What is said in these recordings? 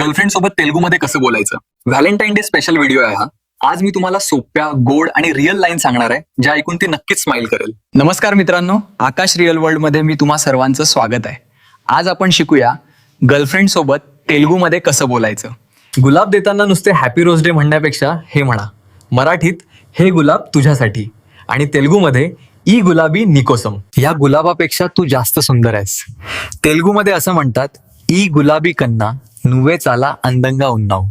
Girlfriend सोबत तेलुगूमध्ये कसं बोलायचं? व्हॅलेंटाईन डे स्पेशल व्हिडिओ आहे हा. आज मी तुम्हाला सोप्या गोड आणि रिअल लाईन सांगणार आहे ज्या ऐकून ती नक्कीच स्माइल करेल. नमस्कार मित्रांनो आकाश रिअल वर्ल्डमध्ये मी तुम्हा सर्वांचं स्वागत आहे. आज आपण शिकूया गर्लफ्रेंड सोबत तेलुगूमध्ये कसं बोलायचं. गुलाब देताना नुसते हॅपी रोज डे म्हणण्यापेक्षा हे म्हणा. मराठीत हे गुलाब तुझ्यासाठी. आणि तेलुगूमध्ये ई गुलाबी निकोसम. या गुलाबापेक्षा तू जास्त सुंदर आहेस. तेलुगूमध्ये असं म्हणतात ई गुलाबी कन्ना नुवे चाला अंदंगा उन्नाव.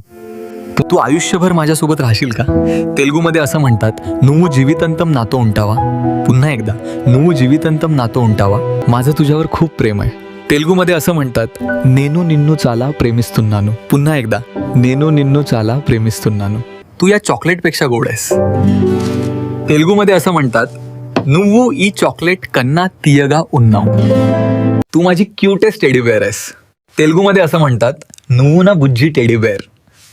तर तू आयुष्यभर माझ्यासोबत राहशील का? तेलुगूमध्ये असं म्हणतात नुवू जीवितंतम नातो उंटावा. पुन्हा एकदा नुवू जीवितंतम नातो उंटावा. माझं तुझ्यावर खूप प्रेम आहे. तेलुगूमध्ये असं म्हणतात नेनू निन्नू चाला प्रेमिस्तुन्नानु. पुन्हा एकदा नेनू निन्नू चाला प्रेमिस्तुन्नानु. तू या चॉकलेटपेक्षा गोड आहेस. तेलुगूमध्ये असं म्हणतात नुवू ई चॉकलेट कन्ना तियगा उन्नाव. तू माझी क्युटेस्ट टेडीवेअर आहेस. तेलुगूमध्ये असं म्हणतात नुव्వు ना बुज्जी टेडी बेअर.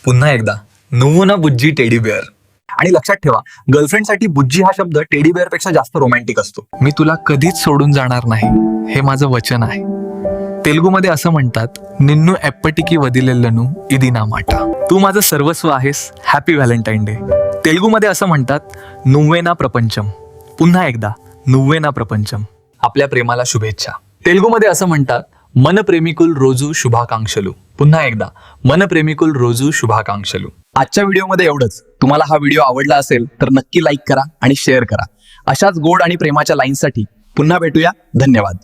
पुन्हा एकदा नुव्వు ना बुज्जी टेडी बेअर. आणि लक्षात ठेवा गर्लफ्रेंडसाठी बुज्जी हा शब्द टेडी बेअरपेक्षा जास्त रोमॅन्टिक असतो. मी तुला कधीच सोडून जाणार नाही हे माझं वचन आहे. तेलुगूमध्ये असं म्हणतात निन्नू एप्पटिकी वदिलेल्लनू इदिना माटा. तू माझं सर्वस्व आहेस हॅपी व्हॅलेंटाईन डे. तेलुगूमध्ये असं म्हणतात नुव्वेना प्रपंचम. पुन्हा एकदा नुव्वेना प्रपंचम. आपल्या प्रेमाला शुभेच्छा. तेलुगूमध्ये असं म्हणतात मन प्रेमिकुल रोजू शुभाकांक्षलू. पुन्हा एकदा मन प्रेमिकुल रोजू शुभाकांक्षलू. आजच्या व्हिडिओमध्ये एवढंच. तुम्हाला हा व्हिडिओ आवडला असेल तर नक्की लाईक करा आणि शेअर करा. अशाच गोड आणि प्रेमाच्या लाईन्ससाठी पुन्हा भेटूया. धन्यवाद.